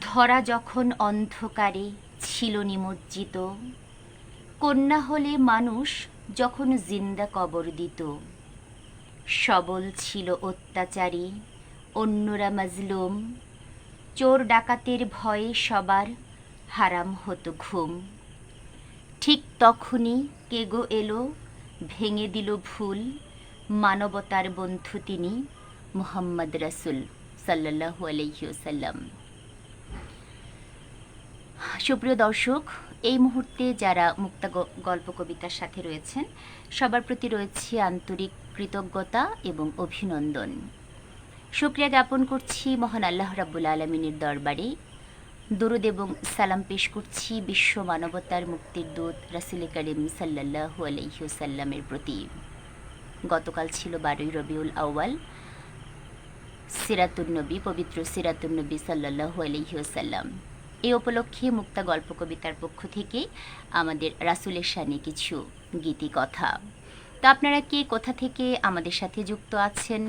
ধরা যখন অন্ধকারে ছিল নিমজ্জিত, কন্যা হলে মানুষ যখন জিন্দা কবর দিত। সবল ছিল অত্যাচারী, অন্যরা মাজলুম, চোর ডাকাতের ভয়ে সবার হারাম হতো ঘুম। ঠিক তখনই কেগো এলো, ভেঙে দিল ভুল, মানবতার বন্ধু তিনি মুহাম্মদ রাসুল সাল্লাল্লাহু আলাইহি সাল্লাম সুপ্রিয় দর্শক, এই মুহূর্তে যারা মুক্তা গল্প কবিতার সাথে রয়েছেন, সবার প্রতি রয়েছে আন্তরিক কৃতজ্ঞতা এবং অভিনন্দন। শুক্রিয়া জ্ঞাপন করছি মহান আল্লাহ রাব্বুল আলমিনের দরবারে। দরুদ এবং সালাম পেশ করছি বিশ্ব মানবতার মুক্তির দূত রাসুল করিম সাল্লাল্লাহু আলহিউসাল্লামের প্রতি। গতকাল ছিল বারোই রবিউল আউয়াল সিরাতুন্নবী পবিত্র সিরাতুন্নবী সাল্লাল্লাহু আলহিউসাল্লাম এই উপলক্ষে মুক্তা গল্প কবিতার পক্ষ থেকে আমাদের রাসুলের সানে কিছু গীতি কথা। তো আপনারা কে কোথা থেকে আমাদের সাথে যুক্ত আছেন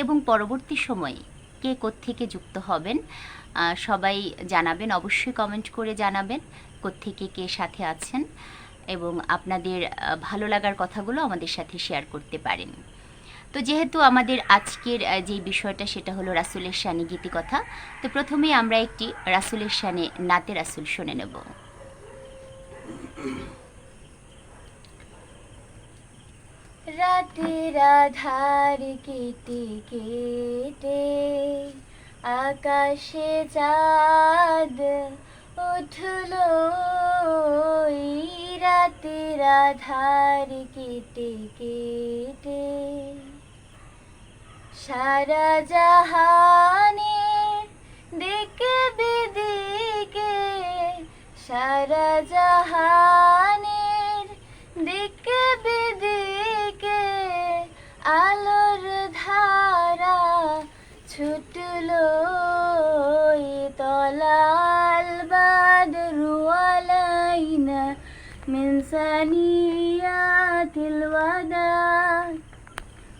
এবং পরবর্তী সময়ে কে থেকে যুক্ত হবেন সবাই জানাবেন, অবশ্যই কমেন্ট করে জানাবেন কোত্থেকে কে সাথে আছেন এবং আপনাদের ভালো লাগার কথাগুলো আমাদের সাথে শেয়ার করতে পারেন। তো যেহেতু আমাদের আজকের যে বিষয়টা সেটা হলো রাসুলের শানে গীতিকথা, তো প্রথমেই আমরা একটি রাসুলের শানে নাতে রাসুল শুনে নেব। রাতের আধার কেটে কেটে আকাশে চাঁদ উঠল। এই রাতের আধার কেটে কেটে সারা জাহানে দেখে বিদিকে, সারা জাহানের দিকে বিদিকে আলোর ধারা ছুটল তলাল বাদ রুয়ালাইনা মিনসানিয়াতিল ওয়াদা।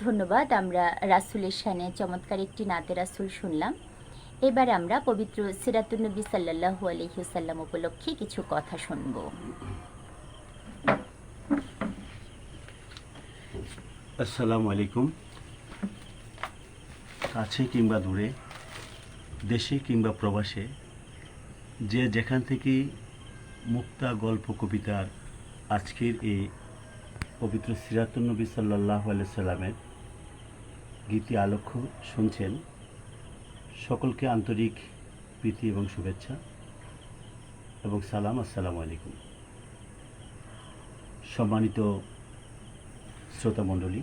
ধন্যবাদ, আমরা রাসুলের শানে চমৎকার একটি নাতে রাসুল শুনলাম। এবার আমরা পবিত্র সিরাতুন্নবী সাল্লাল্লাহু আলহিউসাল্লাম উপলক্ষে কিছু কথা শুনব। আসসালামু আলাইকুম। কাছে কিংবা দূরে, দেশে কিংবা প্রবাসে, যে যেখান থেকে মুক্তা গল্প কবিতার আজকের এই পবিত্র সিরাতুন্নবী সাল্লাহ সাল্লামের গীতি আলোক্ষ শুনছেন। সকলকে আন্তরিক প্রীতি এবং শুভেচ্ছা এবং সালাম, আসসালামু আলাইকুম। সম্মানিত শ্রোতা মণ্ডলী,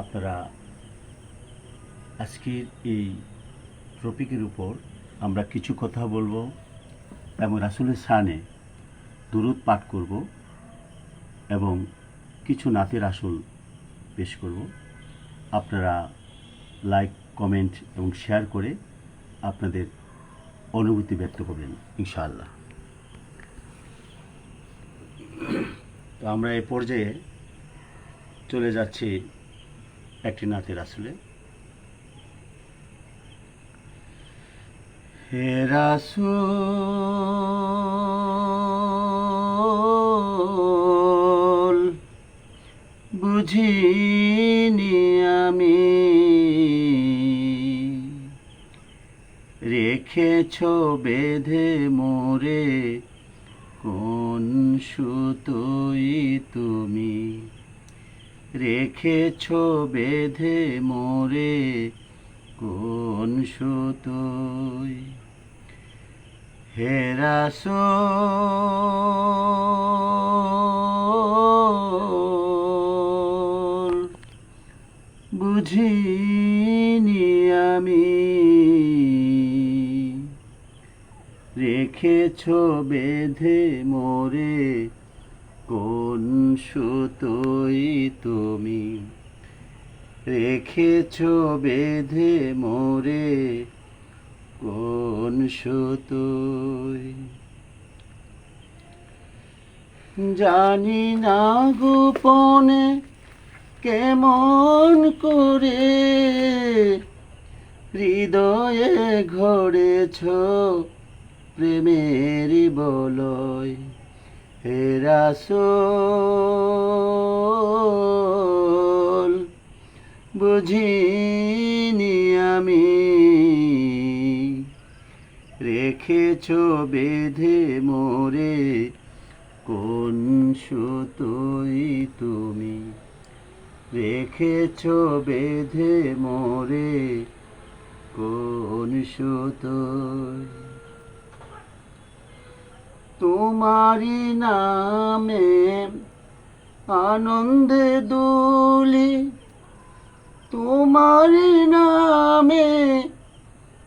আপনারা আজকের এই টপিকের উপর আমরা কিছু কথা বলব এবং রাসুলের সানে দুরুদ পাঠ করব। এবং কিছু নাতের আসল পেশ করব। আপনারা লাইক কমেন্ট এবং শেয়ার করে আপনাদের অনুভূতি ব্যক্ত করবেন, ইনশাআল্লাহ। তো আমরা এই পর্যায়ে চলে যাচ্ছি একটি নাতের আসলে। হে রাসূল! বুঝিনি আমি। রেখেছ বেঁধে মোরে কোন সুতোই তুমি? রেখেছ বেঁধে মোরে কোন সুতোই? হেরাস। বুঝিনি আমি। রেখেছ বেঁধে মোরে, কোন সুতোই তুমি? রেখেছ বেঁধে মোরে, কোন সুতোই? জানি না গোপনে কেমন করে হৃদয়ে ঘরেছ প্রেমের বলয় হেরাসোল বুঝিনি আমি। রেখেছ বেঁধে মোরে, কোন সুতোই তুমি? রেখেছ বেঁধে মোরে, কোন সুতোই তোমারি নামে আনন্দে দুলি তোমারি নামে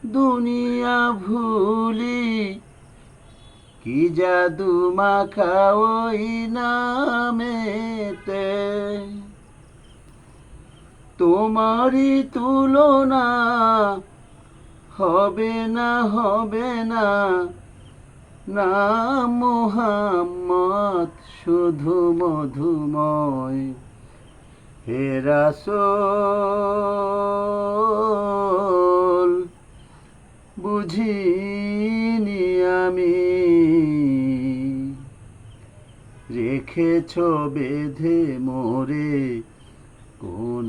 দুনিয়া ভুলি। কি জাদু মাখা ওই নামেতে? তোমারই তুলনা হবে না হবে না। নাম মোহাম্মদ, শুধু মধুময়। হে রাসূল, বুঝিনি আমি। রেখেছ বেঁধে মোরে কোন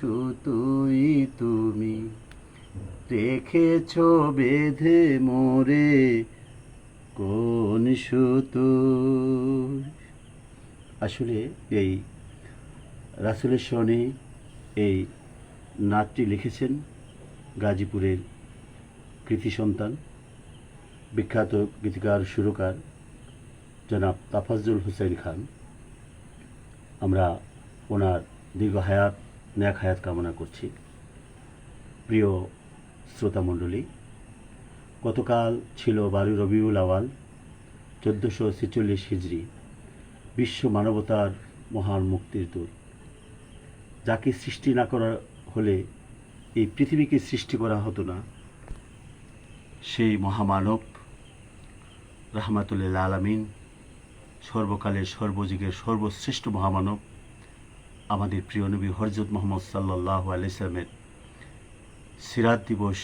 সুতুই তুমি রেখেছ বেঁধে মোরে? কোন সুতু আসলে এই রাসুলের সনে এই নাচটি লিখেছেন গাজীপুরের কৃতি সন্তান, বিখ্যাত গীতিকার, সুরকার জনাব তাফাজ্জুল হুসেন খান। আমরা ওনার দীর্ঘ হায়াত ন্যাক হায়াত কামনা করছি। প্রিয় শ্রোতামণ্ডলী গতকাল ছিল বারু রবিউল আওয়াল, চোদ্দোশো ছেচল্লিশ হিজড়ি বিশ্ব মানবতার মহান মুক্তির দূত যাকে সৃষ্টি না করা হলে এই পৃথিবীকে সৃষ্টি করা হতো না, সেই মহামানব রাহমাতুল্লাহ আলামিন সর্বকালের সর্বযুগের সর্বশ্রেষ্ঠ মহামানব আমাদের প্রিয় নবী হরজত মোহাম্মদ সাল্লাহ আলাইসলামের সিরাত দিবস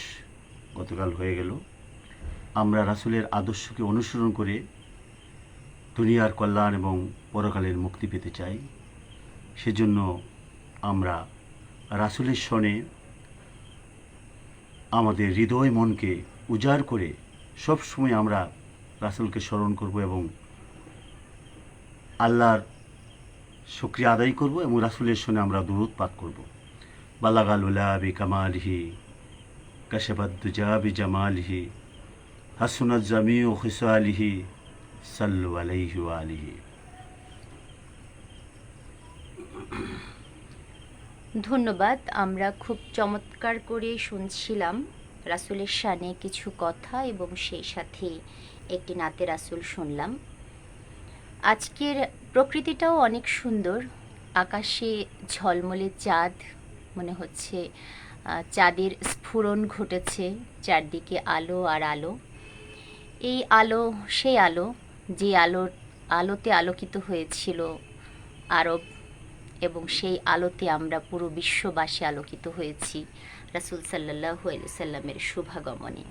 গতকাল হয়ে গেল। আমরা রাসুলের আদর্শকে অনুসরণ করে দুনিয়ার কল্যাণ এবং পরকালের মুক্তি পেতে চাই। সেজন্য আমরা রাসুলের সনে আমাদের হৃদয় মনকে উজাড় করে সবসময় আমরা রাসুলকে স্মরণ করব এবং আল্লাহর শুক্রিয়া আদায় করব এবং রাসুলের সনে আমরা দূরত পাঠ করব। বালাগাল উলাবি কামালহি কাশাবাদ্দুজা বি জামালহি হাসুনাত জামি ও খিসালিহি, সাল্লু আলাইহি আলিহি। ধন্যবাদ, আমরা খুব চমৎকার করে শুনছিলাম রাসুলের শানে কিছু কথা এবং সেই সাথে একটি নাতে রাসুল শুনলাম। আজকের প্রকৃতিটাও অনেক সুন্দর। আকাশে ঝলমলে চাঁদ, মনে হচ্ছে চাঁদের স্ফুরণ ঘটেছে চারদিকে আলো আর আলো। এই আলো, সেই আলো, যে আলোর আলোতে আলোকিত হয়েছিল আরব এবং সেই আলোতে আমরা পুরো বিশ্ববাসী আলোকিত হয়েছি রাসুল সাল্লাহ সাল্লামের শুভাগমনে।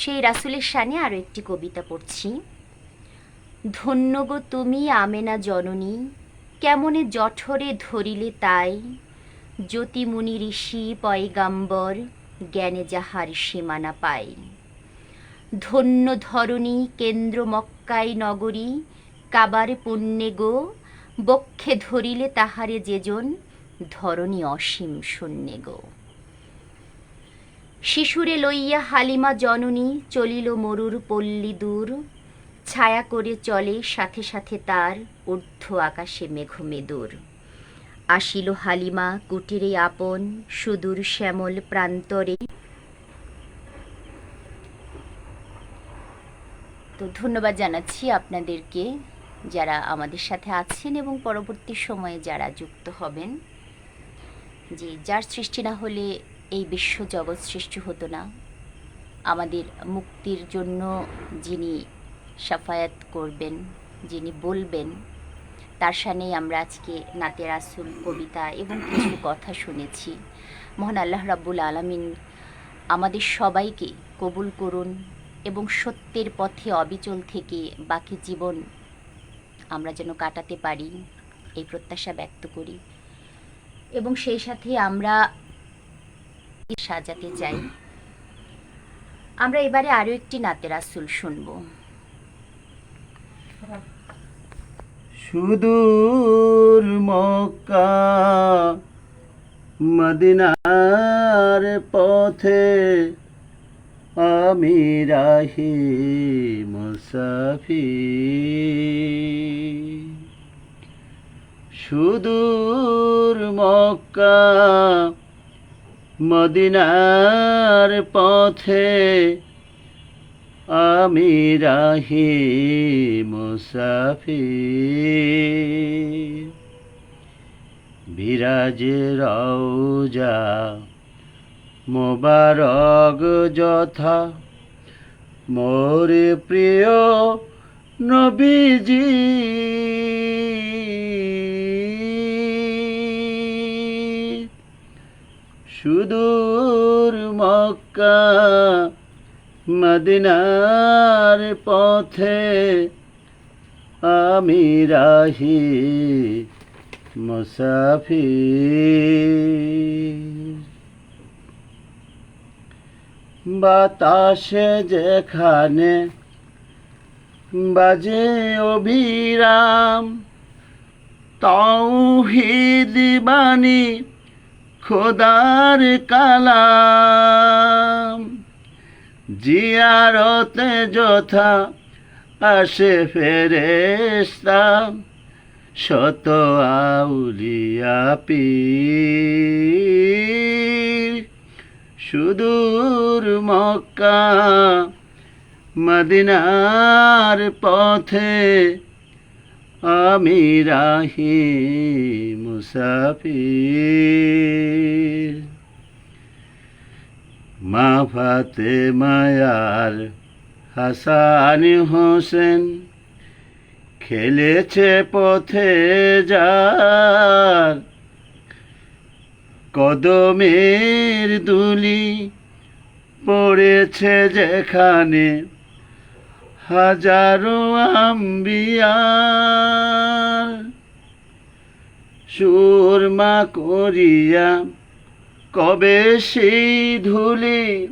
সেই রাসুলের শানে আরও একটি কবিতা পড়ছি। ধন্য গো তুমি, আমেনা জননী। কেমনে জঠরে ধরিলে তাই? জ্যোতিমুনি ঋষি, পয়গাম্বর, জ্ঞানে যাহার সীমানা পায় ধন্য ধরণী কেন্দ্র মক্কাই নগরী, কাবার পুণ্যে গো। বক্ষে ধরিলে তাহারে যেজন, ধরণী অসীম শূন্যে গো। শিশুরে লইয়া হালিমা জননী, চলিল মরুর পল্লী দূর। ছায়া করে চলে, সাথে সাথে তার ঊর্ধ্ব আকাশে মেঘমেদুর আসিল হালিমা কুটিরে আপন সুদূর শ্যামল প্রান্তরে। তো ধন্যবাদ জানাচ্ছি আপনাদেরকে যারা আমাদের সাথে আছেন এবং পরবর্তী সময়ে যারা যুক্ত হবেন, যে যার সৃষ্টি না হলে এই বিশ্ব জগৎ সৃষ্টি হতো না। আমাদের মুক্তির জন্য যিনি সাফায়াত করবেন যিনি বলবেন তার সানেই আমরা আজকে নাতে রাসুল কবিতা এবং কিছু কথা শুনেছি। মহান আল্লাহ রাব্বুল আলামিন আমাদের সবাইকে কবুল করুন এবং সত্যের পথে অবিচল থেকে বাকি জীবন আমরা যেন কাটাতে পারি এই প্রত্যাশা ব্যক্ত করি। এবং সেই সাথে আমরা সাজাতে চাই। আমরা এবারে আরও একটি নাতে রাসুল শুনব। সুদূর মক্কা মদিনার পথে আমি রাহি মুসাফি সুদূর মক্কা মদিনার পথে আমি রাহি মুসাফি বিরাজে রওজা মোবারক যথা। মোরে প্রিয় নবীজি। সুদূর মক্কা মদিনার পথে আমি রাহি মুসাফির। বাতাসে যেখানে বাজে অবিরাম তৌহিদ বাণী খোদার কালাম। জিয়ারতে যথা আসে ফেরেস্তা শত আউলিয়া পীর। সুদূর মক্কা মদিনার পথে আমি রাহি মুসাফির। মা ফাতে মায়ার হাসান হোসেন খেলেছে পথে যার কদমের দুলি পড়েছে যেখানে হাজারো আম্বিয়ার সুরমা করিয়া কবে সেই ধুলি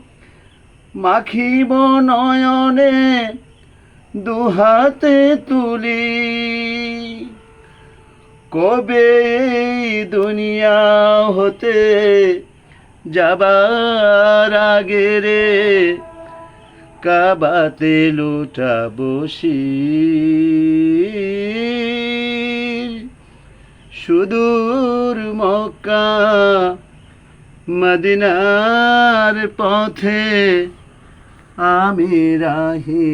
মাখিব নয়নে দুহাতে তুলি? কবে দুনিয়া হতে যাবার আগে রে? কাবাতে লুটা বসি সুদূর মক্কা মদিনার পথে আমি রাহি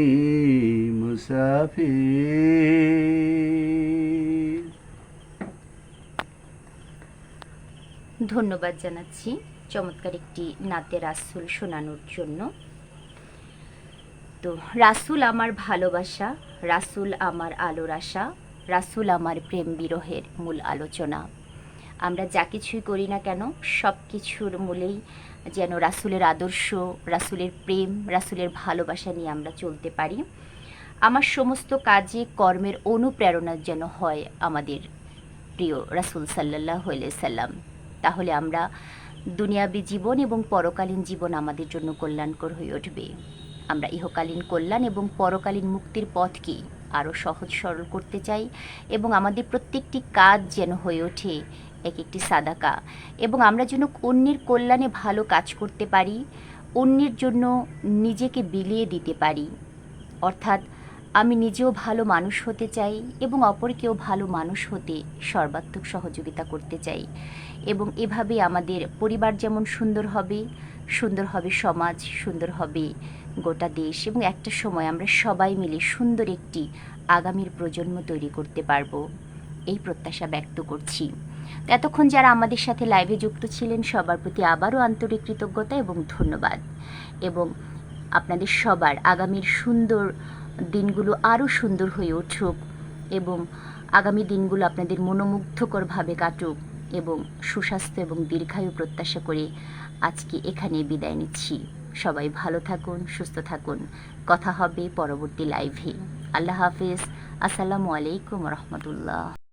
মুসাফির ধন্যবাদ জানাচ্ছি চমৎকার একটি নাতে রাসুল শোনানোর জন্য। তো, রাসুল আমার ভালোবাসা, রাসুল আমার আলোর আশা, রাসুল আমার প্রেম বিরহের মূল আলোচনা। আমরা যা কিছুই করি না কেন, সব কিছুর মূলেই যেন রাসুলের আদর্শ, রাসুলের প্রেম, রাসুলের ভালোবাসা নিয়ে আমরা চলতে পারি। আমার সমস্ত কাজে, কর্মের অনুপ্রেরণা যেন হয় আমাদের প্রিয় রাসুল সাল্লাহ সাল্লাম। তাহলে আমরা দুনিয়াবি জীবন এবং পরকালীন জীবন আমাদের জন্য কল্যাণকর হয়ে উঠবে। আমরা ইহকালীন কল্যাণ এবং পরকালীন মুক্তির পথকে আরও সহজ সরল করতে চাই এবং আমাদের প্রত্যেকটি কাজ যেন হয়ে ওঠে এক একটি সাদাকা। এবং আমরা যেন অন্যের কল্যাণে ভালো কাজ করতে পারি, অন্যের জন্য নিজেকে বিলিয়ে দিতে পারি। অর্থাৎ আমি নিজেও ভালো মানুষ হতে চাই এবং অপরকেও ভালো মানুষ হতে সর্বাত্মক সহযোগিতা করতে চাই। এবং এভাবে আমাদের পরিবার যেমন সুন্দর হবে সুন্দর হবে সমাজ, সুন্দর হবে গোটা দেশ এবং একটা সময় আমরা সবাই মিলে সুন্দর একটি আগামীর প্রজন্ম তৈরি করতে পারব। এই প্রত্যাশা ব্যক্ত করছি। এতক্ষণ যারা আমাদের সাথে লাইভে যুক্ত ছিলেন, সবার প্রতি আবারও আন্তরিক কৃতজ্ঞতা এবং ধন্যবাদ। এবং আপনাদের সবার আগামীর সুন্দর দিনগুলো আরও সুন্দর হয়ে উঠুক এবং আগামী দিনগুলো আপনাদের মনোমুগ্ধকরভাবে কাটুক এবং সুস্বাস্থ্য এবং দীর্ঘায়ু প্রত্যাশা করে আজকে এখানে বিদায় নিচ্ছি। সবাই ভালো থাকুন সুস্থ থাকুন। কথা হবে পরবর্তী লাইভে আল্লাহ হাফিজ। আসসালামু আলাইকুম রহমতুল্লাহ।